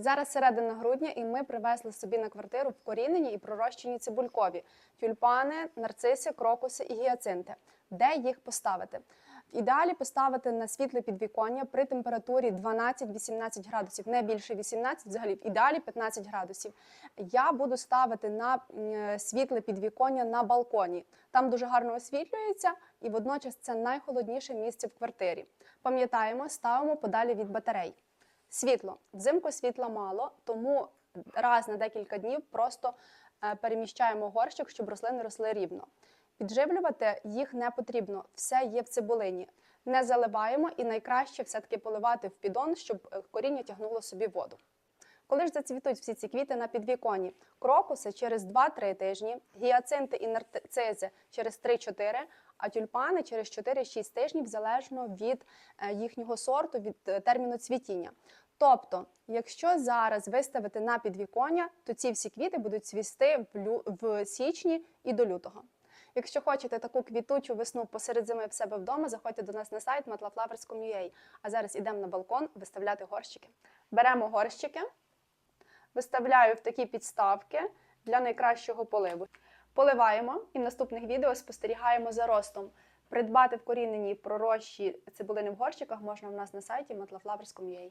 Зараз середина грудня, і ми привезли собі на квартиру вкорінені і пророщені цибулькові тюльпани, нарциси, крокуси і гіацинти. Де їх поставити? Ідеалі поставити на світле підвіконня при температурі 12-18 градусів, не більше 18, взагалі в ідеалі 15 градусів. Я буду ставити на світле підвіконня на балконі. Там дуже гарно освітлюється, і водночас це найхолодніше місце в квартирі. Пам'ятаємо, ставимо подалі від батарей. Світло. Взимку світла мало, тому раз на декілька днів просто е, переміщаємо горщик, щоб рослини росли рівно. Підживлювати їх не потрібно, все є в цибулині. Не заливаємо і найкраще все-таки поливати в підон, щоб е, коріння тягнуло собі воду. Коли ж зацвітуть всі ці квіти на підвіконні? Крокуси через 2-3 тижні, гіацинти і нарцизи через 3-4, а тюльпани через 4-6 тижнів, залежно від е, їхнього сорту, від е, терміну цвітіння. Тобто, якщо зараз виставити на підвіконня, то ці всі квіти будуть цвісти в, січні і до лютого. Якщо хочете таку квітучу весну посеред зими в себе вдома, заходьте до нас на сайт matlaflowers.com.ua. А зараз ідемо на балкон виставляти горщики. Беремо горщики, виставляю в такі підставки для найкращого поливу. Поливаємо і в наступних відео спостерігаємо за ростом. Придбати вкорінені пророщі цибулини в горщиках можна в нас на сайті matlaflowers.com.ua.